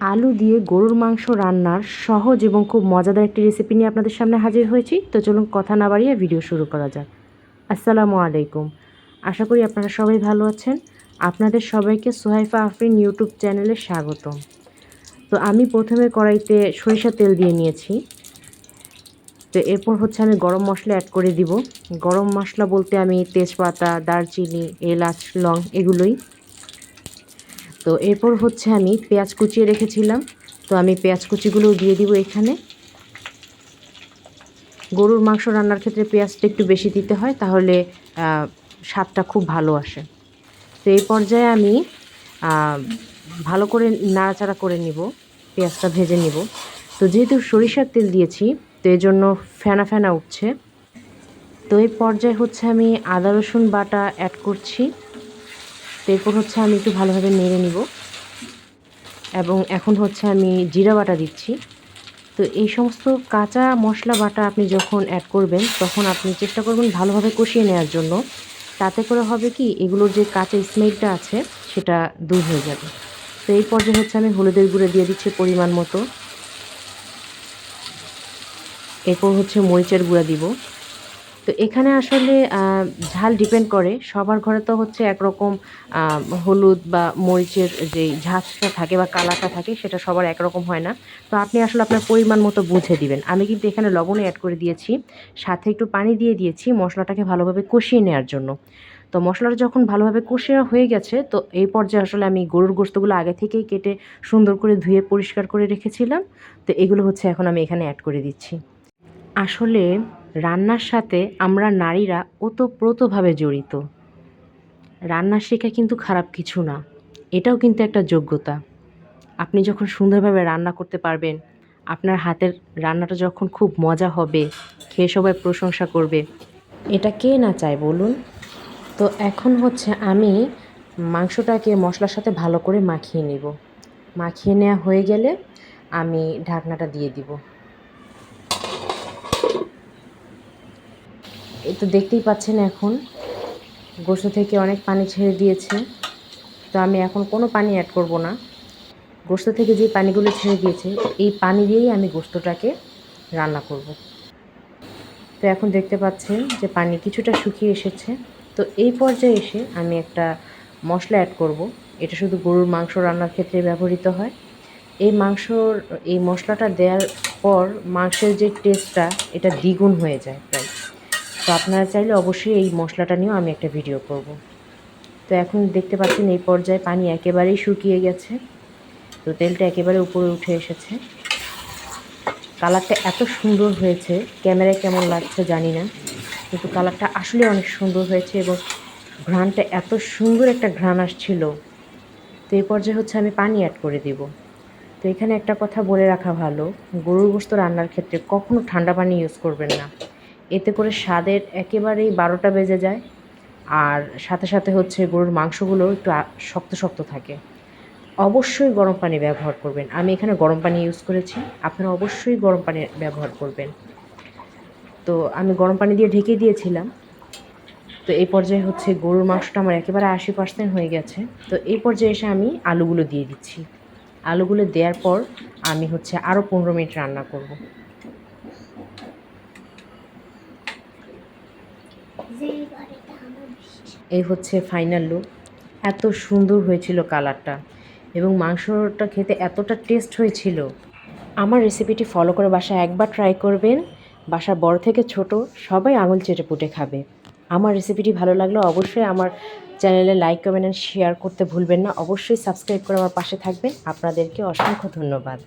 আলু দিয়ে গরুর মাংস রান্নার সহজ এবং খুব মজাদার একটি রেসিপি নিয়ে আপনাদের সামনে হাজির হয়েছি। তো চলুন কথা না বাড়িয়ে ভিডিও শুরু করা যাক। আসসালামু আলাইকুম। আশা করি আপনারা সবাই ভালো আছেন। আপনাদের সবাইকে সোহাইফা আফরিন ইউটিউব চ্যানেলে স্বাগতম। তো আমি প্রথমে কড়াইতে সরিষার তেল দিয়ে নিয়েছি। তো এরপর হচ্ছে আমি গরম মশলা অ্যাড করে দিব। গরম মশলা বলতে আমি তেজপাতা, দারচিনি, এলাচ, লং এগুলোই। তো এরপর হচ্ছে আমি পেঁয়াজ কুচিয়ে রেখেছিলাম। তো আমি পেঁয়াজ কুচিগুলো দিয়ে দিব এখানে। গরুর মাংস রান্নার ক্ষেত্রে পেঁয়াজটা একটু বেশি দিতে হয়, তাহলে স্বাদটা খুব ভালো আসে। তো এই পর্যায়ে আমি ভালো করে নাড়াচাড়া করে নিব, পেঁয়াজটা ভেজে নিব। তো যেহেতু সরিষার তেল দিয়েছি, তো এই জন্য ফেনা ফেনা উঠছে। তো এই পর্যায়ে হচ্ছে আমি আদা রসুন বাটা অ্যাড করছি। এরপর হচ্ছে আমি একটু ভালোভাবে নেড়ে নিব। এবং এখন হচ্ছে আমি জিরা বাটা দিচ্ছি। তো এই সমস্ত কাঁচা মশলা বাটা আপনি যখন অ্যাড করবেন, তখন আপনি চেষ্টা করবেন ভালোভাবে কষিয়ে নেওয়ার জন্য। তাতে করে হবে কি, এগুলোর যে কাঁচা স্মেলটা আছে, সেটা দূর হয়ে যাবে। তো এই পর্যায়ে হচ্ছে আমি হলুদের গুঁড়ো দিয়ে দিচ্ছি পরিমাণ মতো। এরপর হচ্ছে মরিচের গুঁড়া দিব। তো এখানে আসলে ঝাল ডিপেন্ড করে। সবার ঘরে তো হচ্ছে একরকম হলুদ বা মরিচের যে ঝাঁজটা থাকে বা কালারটা থাকে, সেটা সবার একরকম হয় না। তো আপনি আসলে আপনার পরিমাণ মতো বুঝে দিবেন। আমি কিন্তু এখানে লবণে অ্যাড করে দিয়েছি। সাথে একটু পানি দিয়ে দিয়েছি মশলাটাকে ভালোভাবে কষিয়ে নেওয়ার জন্য। তো মশলাটা যখন ভালোভাবে কষিয়ে হয়ে গেছে, তো এই পর্যায়ে আসলে আমি গরুর গোস্তগুলো আগে থেকেই কেটে সুন্দর করে ধুয়ে পরিষ্কার করে রেখেছিলাম। তো এগুলো হচ্ছে এখন আমি এখানে অ্যাড করে দিচ্ছি। আসলে রান্নার সাথে আমরা নারীরা ওতপ্রোতভাবে জড়িত। রান্না শেখা কিন্তু খারাপ কিছু না, এটাও কিন্তু একটা যোগ্যতা। আপনি যখন সুন্দরভাবে রান্না করতে পারবেন, আপনার হাতের রান্নাটা যখন খুব মজা হবে, খেয়ে সবাই প্রশংসা করবে। এটা কে না চায় বলুন? তো এখন হচ্ছে আমি মাংসটাকে মশলার সাথে ভালো করে মাখিয়ে নেব। মাখিয়ে নেওয়া হয়ে গেলে আমি ঢাকনাটা দিয়ে দিব। তো দেখতেই পাচ্ছেন এখন গোস্ত থেকে অনেক পানি ছেড়ে দিয়েছে। তো আমি এখন কোনো পানি অ্যাড করব না। গোস্ত থেকে যে পানিগুলো ছেড়ে দিয়েছে, এই পানি দিয়েই আমি গোস্তটাকে রান্না করব। তো এখন দেখতে পাচ্ছেন যে পানি কিছুটা শুকিয়ে এসেছে। তো এই পর্যায়ে এসে আমি একটা মশলা অ্যাড করব। এটা শুধু গরুর মাংস রান্নার ক্ষেত্রে ব্যবহৃত হয়। এই মাংসর, এই মশলাটা দেওয়ার পর মাংসের যে টেস্টটা এটা দ্বিগুণ হয়ে যায়। তো আপনারা চাইলে অবশ্যই এই মশলাটা নিয়েও আমি একটা ভিডিও করব। তো এখন দেখতে পাচ্ছেন এই পর্যায়ে পানি একেবারেই শুকিয়ে গেছে। তো তেলটা একেবারে উপরে উঠে এসেছে। কালারটা এত সুন্দর হয়েছে। ক্যামেরায় কেমন লাগছে জানি না। কিন্তু কালারটা আসলে অনেক সুন্দর হয়েছে এবং ঘ্রাণটা এত সুন্দর একটা ঘ্রাণ আসছিল। তো এই পর্যায়ে হচ্ছে আমি পানি অ্যাড করে দিব। তো এখানে একটা কথা বলে রাখা ভালো, গরুর গোস্ত রান্নার ক্ষেত্রে কখনো ঠান্ডা পানি ইউজ করবেন না। এতে করে স্বাদের একেবারেই বারোটা বেজে যায়। আর সাথে সাথে হচ্ছে গরুর মাংসগুলো একটু শক্ত শক্ত থাকে। অবশ্যই গরম পানি ব্যবহার করবেন। আমি এখানে গরম পানি ইউজ করেছি। আপনারা অবশ্যই গরম পানি ব্যবহার করবেন। তো আমি গরম পানি দিয়ে ঢেকে দিয়েছিলাম। তো এই পর্যায়ে হচ্ছে গরুর মাংসটা আমার একেবারে আশি পার্সেন্ট হয়ে গেছে। তো এই পর্যায়ে এসে আমি আলুগুলো দিয়ে দিচ্ছি। আলুগুলো দেওয়ার পর আমি হচ্ছে আরও পনেরো মিনিট রান্না করব। এই হচ্ছে ফাইনাল লুক এত সুন্দর হয়েছিল কালারটা এবং মাংসটা খেতে এতটা টেস্ট হয়েছিল। আমার রেসিপিটি ফলো করে বাসায় একবার ট্রাই করবেন। বাসা বড় থেকে ছোট সবাই আঙুল চেটে পুটে খাবে। আমার রেসিপিটি ভালো লাগলে অবশ্যই আমার চ্যানেলে লাইক কমেন্ট শেয়ার করতে ভুলবেন না। অবশ্যই সাবস্ক্রাইব করে আমার পাশে থাকবেন। আপনাদেরকে অসংখ্য ধন্যবাদ।